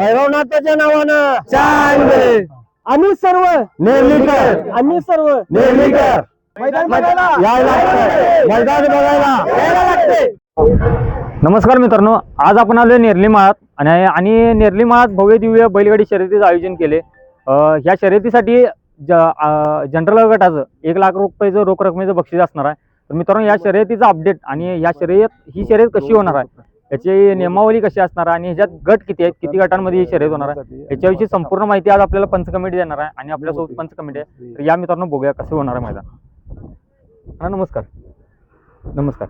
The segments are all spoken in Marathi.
भैरवनाथाच्या नावानं. चांगले. आम्ही सर्व. नेहमीकर आम्ही सर्व. नेहमीकर मैदान बघायला. यायला लागतंय. मैदान बघायला. यायला लागते नमस्कार मित्रांनो आज आपण आलोय नेरली माळात आणि आणि नेरली माळात भव्य दिव्य बैलगाडी शर्यतीचं आयोजन केले. अं, ह्या शर्यतीसाठी ज अं, जनरल गटाचं एक लाख रुपयाचं रोख रकमेचं बक्षीस असणार आहे. तर मित्रांनो या शर्यतीचा अपडेट आणि या शर्यत ही शर्यत कशी होणार आहे? याची नियमावली कशी असणार आणि ह्याच्यात गट किती आहेत? किती गटांमध्ये ही शर्यत होणार आहे? याच्याविषयी संपूर्ण माहिती आज आपल्याला पंच कमिटी देणार आहे आणि आपल्यासोबत पंच कमिटी आहे. तर या मित्रांनो बघूया कसं होणार आहे मैदान. हा नमस्कार. नमस्कार.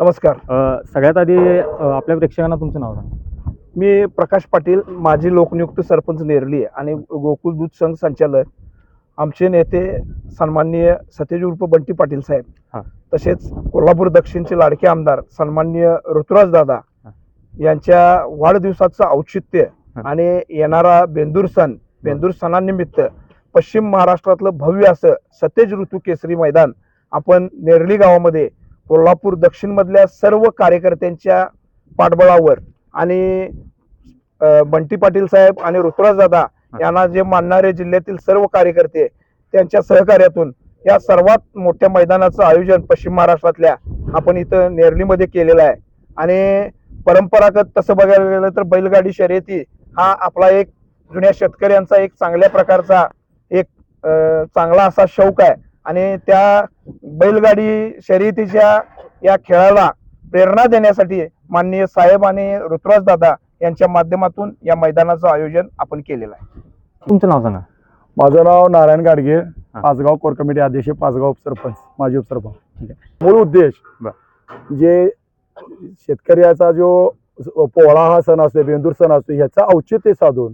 नमस्कार. अ, सगळ्यात आधी अ, आपल्या प्रेक्षकांना तुमचं नाव सांगा. मी प्रकाश पाटील माजी लोकनियुक्त सरपंच नेरली आणि गोकुळ दूध संघ संचालक. आमचे नेते सन्माननीय सतेज उर्फ बंटी पाटील हा. साहेब तसेच कोल्हापूर दक्षिणचे लाडके आमदार सन्माननीय ऋतुराज दादा. यांच्या वाढदिवसाचं औचित्य. आणि येणारा बेंदूर सण बेंदूर सणानिमित्त पश्चिम महाराष्ट्रातलं भव्य असं सतेज ऋतू केसरी मैदान आपण नेरली गावामध्ये कोल्हापूर दक्षिण मधल्या सर्व कार्यकर्त्यांच्या पाठबळावर आणि बंटी पाटील साहेब आणि ऋतुराज दादा यांना जे मानणारे जिल्ह्यातील सर्व कार्यकर्ते त्यांच्या सहकार्यातून या सर्वात मोठ्या मैदानाचं आयोजन पश्चिम महाराष्ट्रातल्या आपण इथं नेरलीमध्ये केलेलं आहे आणि परंपरागत तसं बघायला गेलं तर बैलगाडी शर्यती हा आपला एक जुन्या शेतकऱ्यांचा एक चांगल्या प्रकारचा एक चांगला असा शौक आहे. आणि त्या बैलगाडी शर्यतीच्या या खेळाला प्रेरणा देण्यासाठी माननीय साहेब आणि ऋतुराज दादा यांच्या माध्यमातून या मैदानाचं आयोजन आपण केलेलं आहे. तुमचं नाव सांगा. माझं नाव नारायण गाडगे पाचगाव कोर कमिटी अध्यक्ष पाचगाव उपसरपंच माजी उपसरपंच. मूळ उद्देश. जे शेतकऱ्याचा जो पोळा हा सण असतो बेंदूर सण असतो ह्याचा औचित्य साधून.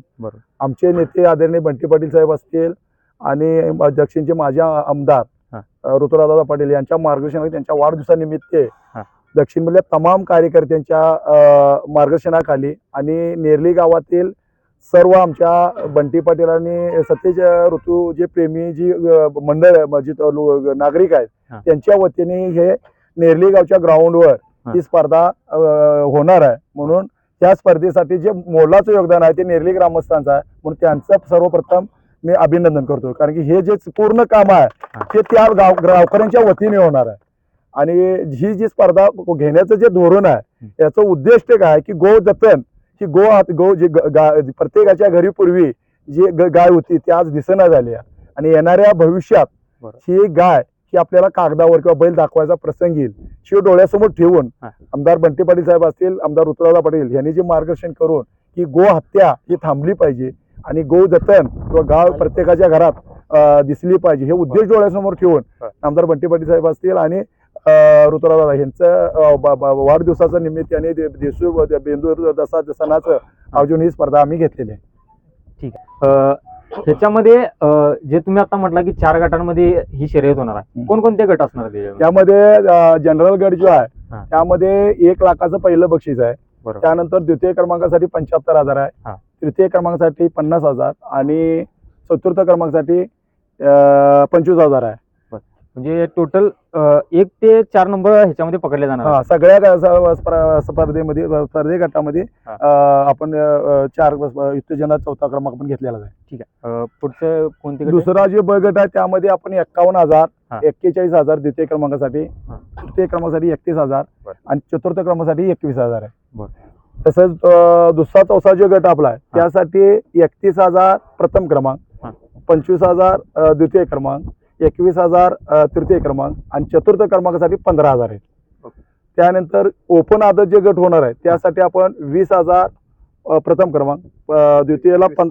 आमचे नेते आदरणीय बंटी पाटील साहेब असतील आणि दक्षिणचे माझे आमदार. अ, ऋतुराजदादा पाटील यांच्या मार्गदर्शनाखाली त्यांच्या वाढदिवसानिमित्त. दक्षिणमधल्या तमाम कार्यकर्त्यांच्या मार्गदर्शनाखाली आणि नेरली गावातील सर्व आमच्या बंटी पाटील आणि सतेज ऋतू जे प्रेमी जी मंडळ आहे, नागरिक आहेत. त्यांच्या वतीने हे नेरली गावच्या ग्राउंडवर हा. ही स्पर्धा होणार आहे म्हणून त्या स्पर्धेसाठी जे मोलाचं योगदान आहे ते नेरली ग्रामस्थांचं आहे म्हणून त्यांचं सर्वप्रथम मी अभिनंदन करतो कारण की हे जे पूर्ण काम आहे. ते त्या गाव गावकऱ्यांच्या वतीने होणार आहे आणि ही जी स्पर्धा घेण्याचं जे धोरण आहे याचं उद्दिष्ट काय की गो जतन ही गो गो जी प्रत्येकाच्या घरी पूर्वी जी गाय होती ती आज दिसना झाली आहे. आणि येणाऱ्या भविष्यात. ही गाय ही आपल्याला कागदावर किंवा बैल दाखवायचा प्रसंग येईल. शिव डोळ्यासमोर ठेवून. आमदार बंटी पाटील साहेब असतील आमदार ऋतुराजा पाटील यांनी जे मार्गदर्शन करून की गो हत्या ही थांबली पाहिजे आणि गो जतन किंवा गाव प्रत्येकाच्या घरात दिसली पाहिजे हे उद्देश डोळ्यासमोर ठेवून. आमदार बंटी पाटील साहेब असतील आणि ऋतुराजा यांचं वाढदिवसाच्या निमित्ताने बेंदूर दसा सणाचं आयोजन ही स्पर्धा आम्ही घेतलेली आहे. ठीक आहे. अ, जे तुम्ही आता म्हटलं की चार गटांमध्ये ही शर्यत होणार आहे. कोणकोणते गट असणार त्याच्यामध्ये? त्यामध्ये जनरल गट जो आहे. त्यामध्ये एक लाखाचं पहिलं बक्षीस आहे त्यानंतर द्वितीय क्रमांकासाठी पंच्याहत्तर हजार हा. आहे तृतीय क्रमांकासाठी पन्नास हजार आणि चतुर्थ क्रमांकासाठी पंचवीस हजार आहे म्हणजे टोटल एक ते चार नंबर ह्याच्यामध्ये पकडले जाणार हा. सगळ्या ग- स- स्पर- स्पर्धेमध्ये स्पर्धे गटामध्ये हा. अं, आपण अं, चार युद्धजनात चौथा क्रमांक पण घेतलेला आहे ठीक आहे अ, पुढचं कोणते गट आहे? दुसरा जे ब गट आहे त्यामध्ये आपण एक्कावन्न हा. हजार एक्केचाळीस हजार द्वितीय क्रमांकासाठी हा. तृतीय क्रमांकासाठी एकतीस हजार बरं. आणि चतुर्थ क्रमांकासाठी एकवीस हजार आहे. तसंच अं, दुसरा चौथा जो गट आपला आहे त्यासाठी एकतीस हजार प्रथम क्रमांक. पंचवीस हजार अं, द्वितीय क्रमांक एकवीस हजार तृतीय क्रमांक आणि चतुर्थ क्रमांकासाठी पंधरा हजार आहे ओके. त्यानंतर ओपन आदत जे गट होणार आहे त्यासाठी आपण वीस हजार प्रथम क्रमांक द्वितीयला पं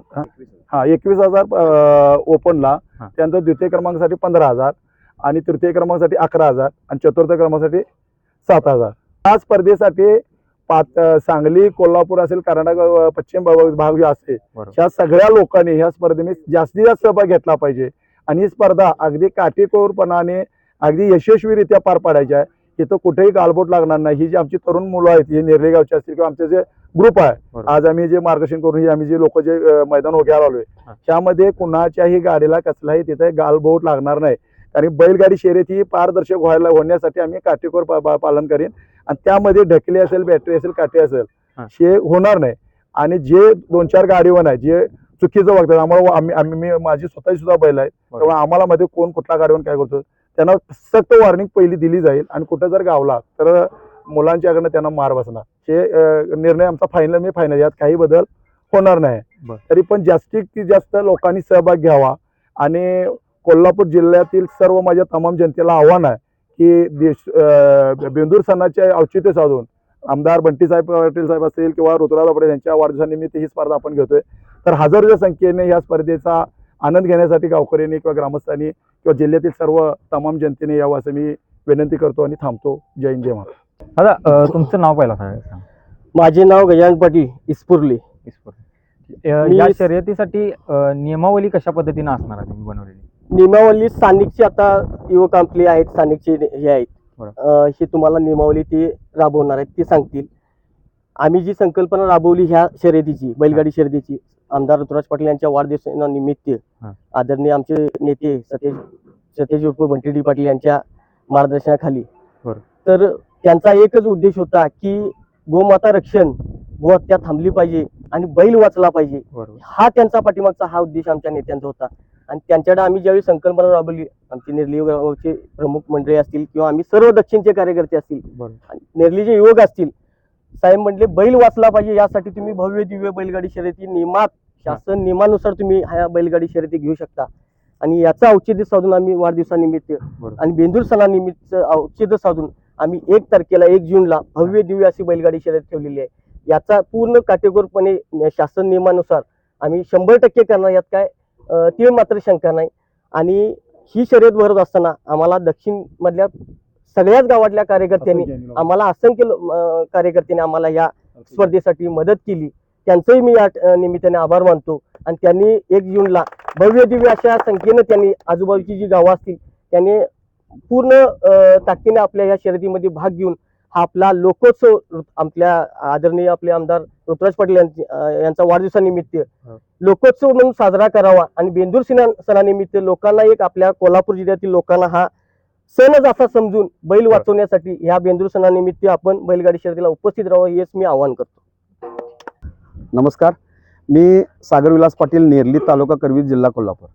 हा. एकवीस हजार ओपनला. त्यानंतर द्वितीय क्रमांकासाठी पंधरा हजार आणि तृतीय क्रमांकासाठी अकरा हजार आणि चतुर्थ क्रमांकासाठी सात हजार या स्पर्धेसाठी पाच अं, सांगली कोल्हापूर असेल कर्नाटक पश्चिम भाग जे असेल ह्या सगळ्या लोकांनी ह्या स्पर्धेमध्ये जास्तीत जास्त सहभाग घेतला पाहिजे आणि ही स्पर्धा अगदी काटेकोरपणाने अगदी यशस्वीरित्या पार पाडायची आहे इथं कुठेही गालबोट लागणार नाही ही जी आमची तरुण मुलं आहेत ही नेरले गावची असतील किंवा आमचे जे ग्रुप आहे. आज आम्ही जे मार्गदर्शन करून आम्ही जे लोक जे मैदान घ्यायला आलोय. त्यामध्ये कुणाच्याही गाडीला कसलाही तिथे गालबोट लागणार नाही कारण बैलगाडी शर्यत ही पारदर्शक व्हायला होण्यासाठी आम्ही काटेकोर पालन करीन आणि त्यामध्ये ढकली असेल बॅटरी असेल काठी असेल हा. हे होणार नाही आणि जे दोन चार गाडीवर आहे जे चुकीचं वागतात. आम्हाला आम्ही आम्ही मी माझी स्वतःची सुद्धा बैल आहे. त्यामुळे आम्हाला मध्ये कोण कुठला गाडीवर काय करतो त्यांना सक्त वॉर्निंग पहिली दिली जाईल. आणि कुठं जर गावला तर मुलांच्याकडनं त्यांना मार बसणार. हे निर्णय आमचा फायनल मी फायनल यात काही बदल होणार नाही. तरी पण जास्तीत जास्त लोकांनी सहभाग घ्यावा. आणि कोल्हापूर जिल्ह्यातील सर्व माझ्या तमाम जनतेला आव्हान आहे की देश बेंदूर सणाचे औचित्य साधून आमदार बंटी साहेब पाटील साहेब असतील किंवा ऋतुराज पटेल यांच्या वाढदिवसानिमित्त ही स्पर्धा आपण घेतोय. तर हजारोच्या संख्येने या स्पर्धेचा आनंद घेण्यासाठी गावकऱ्यांनी किंवा ग्रामस्थांनी किंवा जिल्ह्यातील सर्व तमाम जनतेने यावं असं मी विनंती करतो आणि थांबतो. जय हिंद जय महाराज दादा तुमचं नाव पहिला सांगा. माझे नाव गजानन पाटील इस्पुर्ली. मी- या शर्यतीसाठी नियमावली कशा पद्धतीने असणार आहे तुम्ही बनवलेली? नियमावली स्थानिकची आता युवक आपले आहेत स्थानिकचे हे आहेत. हे तुम्हाला नियमावली ते राबवणार आहेत ते सांगतील. आम्ही जी संकल्पना राबवली ह्या शर्यतीची बैलगाडी शर्यतीची आमदार ऋतुराज पाटील यांच्या वाढदिवसानिमित्त. आदरणीय आमचे नेते सतेज सतेज उर्फ बंटी पाटील यांच्या मार्गदर्शनाखाली. तर त्यांचा एकच उद्देश होता की गोमाता रक्षण गोहत्या थांबली पाहिजे आणि बैल वाचला पाहिजे. हा त्यांचा पाठीमागचा हा उद्देश आमच्या नेत्यांचा होता. आणि त्यांच्याकडे आम्ही ज्यावेळी संकल्पना राबवली आमचे नेरली गावचे प्रमुख मंडळी असतील किंवा आम्ही सर्व दक्षिणचे कार्यकर्ते असतील नेरलीचे युवक असतील साहेब म्हटले बैल वाचला पाहिजे यासाठी तुम्ही भव्य दिव्य बैलगाडी शर्यती नियमात शासन नियमानुसार तुम्ही ह्या बैलगाडी शर्यती घेऊ शकता. आणि याचं औचित्य साधून आम्ही वाढदिवसानिमित्त. आणि बेंदूर सणानिमित्त औचित्य साधून आम्ही एक तारखेला एक जूनला भव्य दिव्य अशी बैलगाडी शर्यत ठेवलेली आहे. याचा पूर्ण काटेकोरपणे शासन नियमानुसार आम्ही शंभर टक्के करणार यात काय तीळ मात्र शंका नाही. आणि ही शर्यत भरत असताना आम्हाला दक्षिण मधल्या सगळ्याच गावातल्या कार्यकर्त्यांनी आम्हाला असंख्य कार्यकर्त्यांनी आम्हाला या स्पर्धेसाठी मदत केली. त्यांचंही मी या निमित्ताने आभार मानतो. आणि त्यांनी एक जूनला भव्य दिव्य अशा संख्येनं त्यांनी आजूबाजूची जी गावं असतील त्यांनी पूर्ण ताकदीने आपल्या या शर्यतीमध्ये भाग घेऊन हा आपला लोकोत्सव आपल्या आदरणीय आपले आमदार ऋतुराज पाटील यांची- वाढदिवसानिमित्त लोकोत्सव म्हणून साजरा करावा. आणि बेंदूर सणा सणानिमित्त लोकांना एक आपल्या कोल्हापूर जिल्ह्यातील लोकांना हा सणच असा समजून बैल वाचवण्यासाठी ह्या बेंदूर सणानिमित्त आपण बैलगाडी शर्यतीला उपस्थित राहावं हेच मी आवाहन करतो. नमस्कार. मी सागर विलास पाटील नेरली तालुका करवीर जिल्हा कोल्हापूर.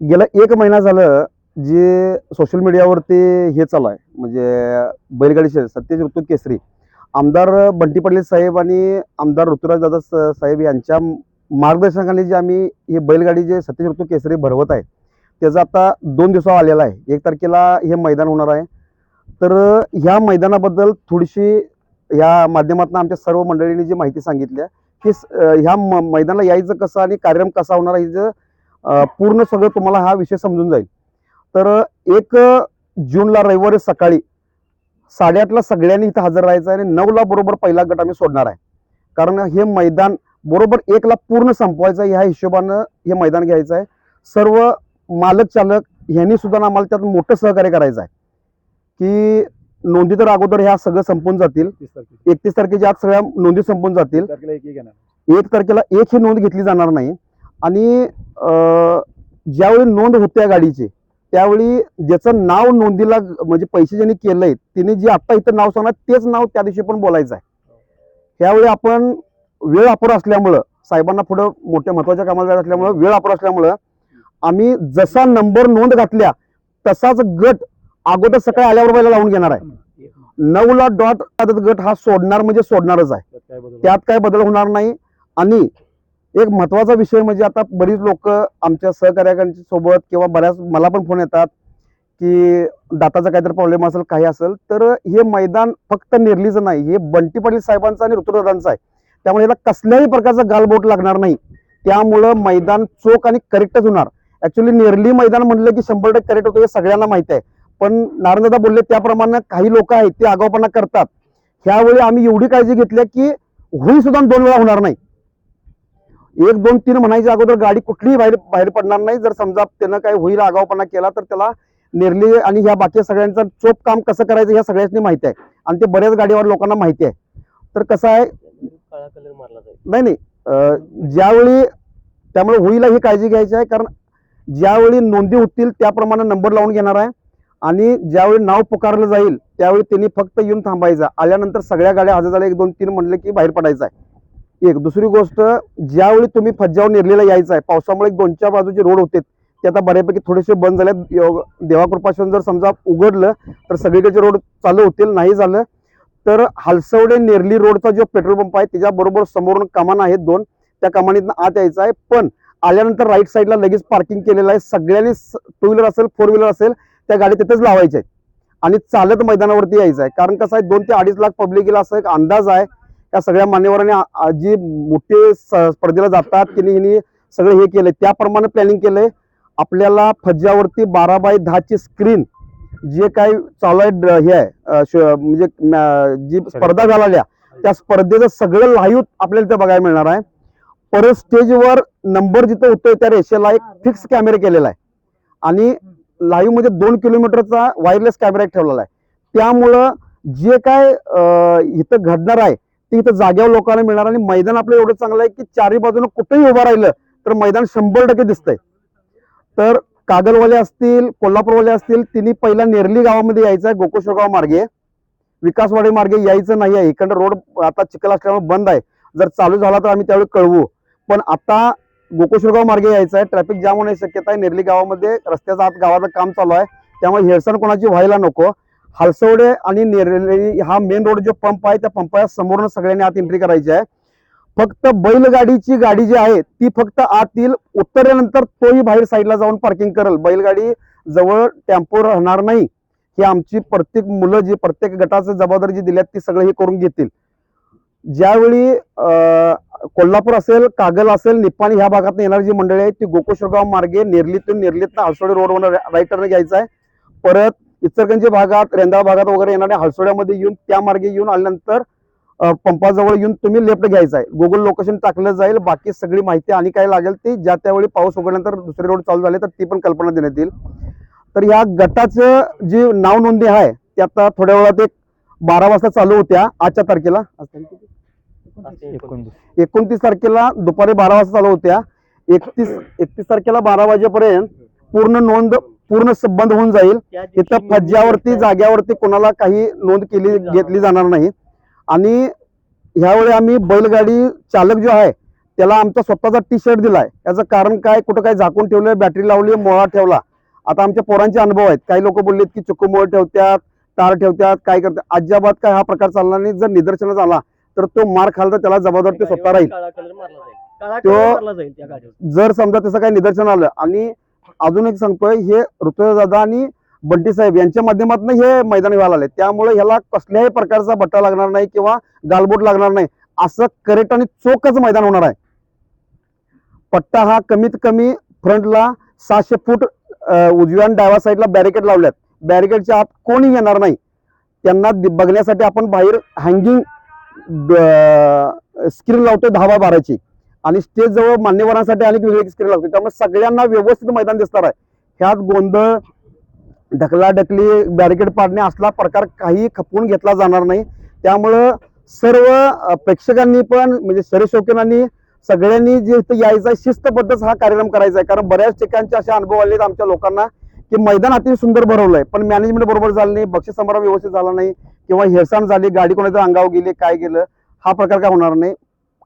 गेला एक महिना झालं जे सोशल मीडियावरती हे चालू आहे म्हणजे बैलगाडी शर्यत सत्यज ऋतू केसरी. आमदार बंटी पाटील साहेब आणि आमदार ऋतुराज दादा साहेब यांच्या मार्गदर्शनाखाली जे आम्ही हे बैलगाडी जे सत्यज ऋतू केसरी भरवत आहे त्याचं आता दोन दिवसावर आलेला आहे. एक तारखेला हे मैदान होणार आहे. तर ह्या मैदानाबद्दल थोडीशी ह्या माध्यमातून आमच्या सर्व मंडळींनी जी माहिती सांगितली आहे की ह्या म- मैदानाला यायचं कसं आणि कार्यक्रम कसा होणार आहे पूर्ण सगळं तुम्हाला हा विषय समजून जाईल. तर एक जूनला रविवारी सकाळी साडेआठला सगळ्यांनी इथं हजर राहायचं आहे आणि नऊला बरोबर पहिला गट आम्ही सोडणार आहे. कारण हे मैदान बरोबर एकला पूर्ण संपवायचं आहे ह्या हिशोबानं हे मैदान घ्यायचं आहे. सर्व मालक चालक ह्यांनी सुद्धा आम्हाला त्यात मोठं सहकार्य करायचं आहे. की नोंदी तर अगोदर ह्या सगळं संपून जातील. एकतीस तारखेच्या आत सगळ्या नोंदी संपून जातील. एक तारखेला एक ही नोंद घेतली जाणार नाही. आणि ज्यावेळी नोंद होत्या गाडीची त्यावेळी ज्याचं नाव नोंदीला म्हणजे पैसे ज्यांनी केलंय तिने जे आता इथं नाव सांगणार तेच नाव त्या दिवशी पण बोलायचं आहे. त्यावेळी आपण वेळ अपुरा असल्यामुळं साहेबांना पुढं मोठ्या महत्त्वाच्या कामाला जायचं असल्यामुळं वेळ अपुरा असल्यामुळं आम्ही जसा नंबर नोंद घातल्या तसाच गट अगोदर सकाळी आल्यावर पहिला लावून घेणार आहे. नऊला डॉट गट हा सोडणार म्हणजे सोडणारच आहे. त्यात काय बदल होणार? नाही. आणि एक महत्त्वाचा विषय म्हणजे आता बरीच लोक आमच्या सहकार्यकांच्या सोबत किंवा बऱ्याच मला पण फोन येतात की दाताचा काहीतरी प्रॉब्लेम असेल काही असेल तर हे मैदान फक्त निर्लीचं नाही हे बंटी पाटील साहेबांचं आणि ऋतुदादांचं आहे. त्यामुळे याला कसल्याही प्रकारचा गालबोट लागणार नाही. त्यामुळं मैदान चोख आणि करेक्टच होणार. ऍक्च्युली नेरली मैदान म्हणलं की शंभर टक्के करेक्ट होतं हे सगळ्यांना माहिती आहे. पण नारायणदादा बोलले त्याप्रमाणे काही लोक आहेत ते आगाऊपणा करतात. ह्यावेळी आम्ही एवढी काळजी घेतली की होई सुद्धा दोन वेळा होणार नाही. एक दोन तीन म्हणायच्या अगोदर गाडी कुठलीही बाहेर बाहेर पडणार नाही. जर समजा त्यानं काही होईल आगाऊपणा केला तर त्याला नेरली आणि ह्या बाकी सगळ्यांचं चोप काम कसं करायचं ह्या सगळ्यांनी माहिती आहे. आणि ते बऱ्याच गाडीवर लोकांना माहिती आहे. तर कसं आहे? नाही नाही. ज्यावेळी त्यामुळे होईला ही काळजी घ्यायची आहे कारण ज्यावेळी नोंदी होतील त्याप्रमाणे नंबर लावून घेणार आहे. आणि ज्यावेळी नाव पुकारलं जाईल त्यावेळी त्यांनी फक्त येऊन थांबायचं. आल्यानंतर सगळ्या गाड्या हजर झाल्या एक दोन तीन म्हणले की बाहेर पडायचं आहे. एक दुसरी गोष्ट ज्यावेळी तुम्ही फज्जावर निर्लीला यायचं आहे पावसामुळे एक दोन चार बाजूचे रोड होते ते आता बऱ्यापैकी थोडेसे बंद झाले देवाकृपाशन जर समजा उघडलं तर सगळीकडचे रोड चालू होतील नाही झालं तर हालसवडे नेरली रोडचा जो पेट्रोल पंप आहे त्याच्याबरोबर समोरून कमान आहेत दोन. त्या कमानीतनं आत यायचं आहे. पण आल्यानंतर राईट साईडला लगेच पार्किंग केलेलं आहे. सगळ्यांनी टू व्हीलर असेल फोर व्हीलर असेल त्या गाडी तिथेच लावायच्या आहेत आणि चालत मैदानावरती यायचं आहे. कारण कसं आहे दोन ते अडीच लाख पब्लिकला असं एक अंदाज आहे. या सगळ्या मान्यवरांनी जी मोठे स्पर्धेला जातात की हिने सगळं हे केलंय. त्याप्रमाणे प्लॅनिंग केलंय. आपल्याला फज्जावरती बारा बाय दहाची स्क्रीन जे काही चालू आहे हे आहे म्हणजे जी स्पर्धा झालेल्या त्या स्पर्धेचं सगळं लाईव्ह आपल्याला इथे बघायला मिळणार आहे. परत स्टेजवर नंबर जिथं होतोय त्या रेषेला एक फिक्स कॅमेरा केलेला आहे. आणि लाईव्हमध्ये दोन किलोमीटरचा वायरलेस कॅमेरा एक ठेवलेला आहे. त्यामुळं जे काय इथं घडणार आहे ते इथं जाग्यावर लोकांना मिळणार आणि मैदान आपलं एवढं चांगलं आहे की चारी बाजूनं कुठेही उभं राहिलं तर मैदान शंभर टक्के दिसतंय. तर कागलवाले असतील कोल्हापूरवाले असतील तिन्ही पहिला नेरली गावामध्ये यायचं आहे गोकुळगाव मार्गे. विकासवाडी मार्गे यायचं नाही आहे. इकडं रोड आता चिखल असल्यामुळे बंद आहे. जर चालू झाला तर आम्ही त्यावेळी कळवू. पण आता गोकुळगाव मार्गे यायचं आहे. ट्रॅफिक जाम होण्याची शक्यता आहे. नेरली गावामध्ये रस्त्याचा आत गावाचं काम चालू आहे. त्यामुळे हेळसण कोणाची व्हायला नको. हालसवडे आणि नेरली हा मेन रोड जो पंप आहे त्या पंपाच्या समोरून सगळ्यांनी आत एंट्री करायची आहे. फक्त बैलगाडीची गाडी जी आहे ती फक्त आतील उत्तरेनंतर तोही बाहेर साईडला जाऊन पार्किंग करेल. बैलगाडी जवळ टेम्पो राहणार नाही. ही आमची प्रत्येक मुलं जी प्रत्येक गटाचं जबाबदारी जी दिल्यात ती सगळं हे करून घेतील. ज्यावेळी कोल्हापूर असेल कागल असेल निपाणी ह्या भागात येणारी जी मंडळी आहे ती गोकुळगाव मार्गे नेरलीतून नेरलीतनं हळसोडे रोडवर राईटरने घ्यायचं आहे. परत इचलकरंजी भागात रेंदाळ भागात वगैरे येणाऱ्या हळसोड्यामध्ये येऊन त्या मार्गे येऊन आल्यानंतर पंपाजवळ येऊन तुम्ही लेफ्ट घ्यायचा आहे. गुगल लोकेशन टाकलं जाईल बाकी सगळी माहिती आणि काय लागेल ती ज्या त्यावेळी पाऊस उघडल्यानंतर दुसरे रोड चालू झाले तर ती पण कल्पना देण्यात येईल. तर या गटाचं जी नाव नोंदणी आहे ती आता थोड्या वेळात एक बारा वाजता चालू होत्या आजच्या तारखेला. एकोणतीस. एकोणतीस. तारखेला दुपारी बारा वाजता चालू होत्या. एकतीस एकतीस तारखेला बारा वाजेपर्यंत पूर्ण नोंद पूर्ण बंद होऊन जाईल. इथं फज्ज्यावरती जाग्यावरती कोणाला काही नोंद केली घेतली जाणार नाही. आणि ह्यावेळी आम्ही बैलगाडी चालक जो आहे त्याला आमचा स्वतःचा टी शर्ट दिलाय. याचं कारण काय? कुठं काय झाकून ठेवलंय बॅटरी लावली मोळा ठेवला. आता आमच्या पोरांचे अनुभव आहेत. काही लोक बोललेत की चुकू मोळ ठेवतात तार ठेवतात काय करतात? अजिबात काय हा प्रकार चालणार नाही. जर निदर्शनास आला तर तो मार खाल तर त्याला जबाबदार ते स्वतः राहील. तो- जर समजा तसं काही निदर्शन आलं आणि अजून एक सांगतोय हे ऋतुदादा आणि बंटी साहेब यांच्या माध्यमातून हे मैदान व्हायला आले त्यामुळे ह्याला कसल्याही प्रकारचा बट्टा लागणार नाही किंवा गालबोट लागणार नाही. असं करेक्ट आणि चोखच मैदान होणार आहे. पट्टा हा कमीत कमी फ्रंटला सहाशे फूट उजव्या आणि डाव्या साईडला बॅरिकेड लावल्यात. बॅरिकेडच्या आत कोणी येणार नाही. त्यांना बघण्यासाठी आपण बाहेर हँगिंग स्क्रीन लावतोय दहा बाय बाराची. आणि स्टेज जवळ मान्यवरांसाठी अनेक वेगळी स्क्रीन लावतोय. त्यामुळे सगळ्यांना व्यवस्थित मैदान दिसणार आहे. ह्यात गोंधळ ढकलाढकली बॅरिकेड पाडणे असला प्रकार काही खपवून घेतला जाणार नाही. त्यामुळं सर्व प्रेक्षकांनी पण म्हणजे शरीशौकीनांनी सगळ्यांनी जे इथं यायचं आहे शिस्तबद्धच हा कार्यक्रम करायचा आहे कारण बऱ्याच ठिकाणचे असे अनुभव आले आहेत आमच्या लोकांना. की मैदान अतिशय सुंदर भरवलंय पण मॅनेजमेंट बरोबर झालं नाही बक्षीस समारंभ व्यवस्थित झाला नाही किंवा हेळसाण झाली गाडी कोणाच्या अंगावर गेली काय गेलं हा प्रकार काय होणार नाही.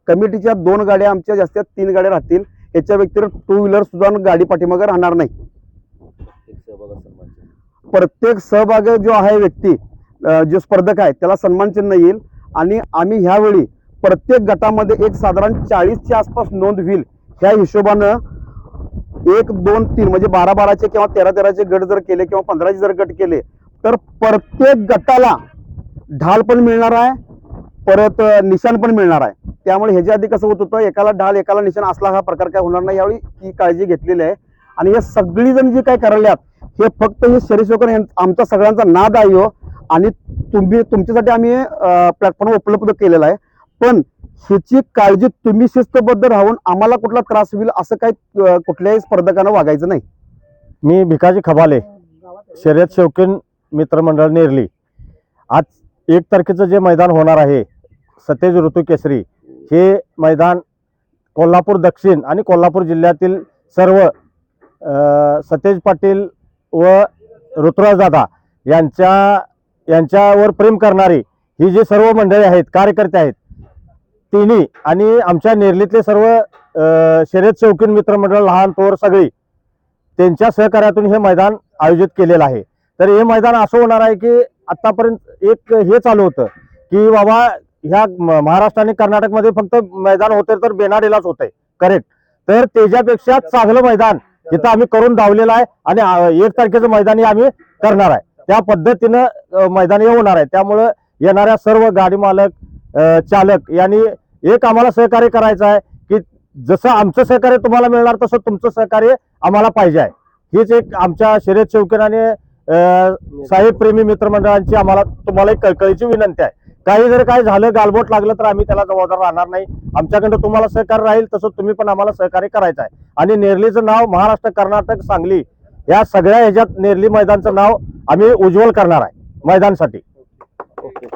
कमिटीच्या दोन गाड्या आमच्या जास्तीत तीन गाड्या राहतील याच्या व्यतिरिक्त टू व्हीलर सुद्धा गाडी पाठीमागे राहणार नाही. प्रत्येक सहभाग जो आहे व्यक्ती जो स्पर्धक आहे त्याला सन्मान चिन्ह येईल. आणि आम्ही ह्यावेळी प्रत्येक गटामध्ये एक साधारण चाळीसच्या आसपास नोंद होईल ह्या हिशोबानं एक दोन तीन म्हणजे बारा बाराचे किंवा तेरा तेराचे गट जर केले किंवा पंधराचे जर गट केले तर प्रत्येक गटाला ढाल पण मिळणार आहे परत निशाण पण मिळणार आहे. त्यामुळे ह्याच्या आधी कसं होत होतं एकाला ढाल एकाला निशाण असला हा प्रकार काय होणार नाही यावेळी ही काळजी घेतलेली आहे. आणि हे सगळीजण जे काय करायल्यात हे फक्त हे शरीशोकर आमचा सगळ्यांचा नाद आहे हो. आणि तुम्ही तुमच्यासाठी आम्ही प्लॅटफॉर्म उपलब्ध केलेला आहे. पण ह्याची काळजी तुम्ही शिस्तबद्ध राहून आम्हाला कुठला त्रास होईल असं काही कुठल्याही स्पर्धकांना वागायचं नाही. मी भिकाजी खबाले शर्यत शौकीन मित्रमंडळ नेरली. आज एक तारखेचं जे मैदान होणार आहे सतेज ऋतू केसरी हे मैदान कोल्हापूर दक्षिण आणि कोल्हापूर जिल्ह्यातील सर्व सतेज पाटील व ऋतुराज दादा यांच्या यांच्यावर प्रेम करणारी ही जी सर्व मंडळी आहेत कार्यकर्ते आहेत तिन्ही आणि आमच्या नेरलीतले सर्व शर्यत शौकीन मित्रमंडळ लहान थोर सगळी त्यांच्या सहकार्यातून हे मैदान आयोजित केलेलं आहे. तर हे मैदान असं होणार आहे की आतापर्यंत एक हे चालू होतं की बाबा ह्या महाराष्ट्र आणि कर्नाटकमध्ये फक्त मैदान होते तर बेनाडेलाच होतंय. करेक्ट तर त्याच्यापेक्षा चांगलं मैदान इथं आम्ही करून धावलेलं आहे आणि एक तारखेचं मैदान हे आम्ही करणार आहे. त्या पद्धतीनं मैदान हे होणार आहे. त्यामुळं येणाऱ्या सर्व गाडी मालक चालक यांनी एक आम्हाला सहकार्य करायचं आहे की जसं आमचं सहकार्य तुम्हाला मिळणार तसं तुमचं सहकार्य आम्हाला पाहिजे आहे. हीच एक आमच्या शर्यत शौकीन आणि साहेब प्रेमी मित्रमंडळांची आम्हाला तुम्हाला एक कळकळीची विनंती आहे. काही जर काय झालं गालबोट लागलं तर आम्ही त्याला जबाबदार राहणार नाही. आमच्याकडं तुम्हाला सहकार्य राहील तसं तुम्ही पण आम्हाला सहकार्य करायचं आहे. आणि नेरलीचं नाव महाराष्ट्र कर्नाटक सांगली या सगळ्या ह्याच्यात नेरली मैदानचं नाव आम्ही उज्ज्वल करणार आहे मैदानसाठी. ओके.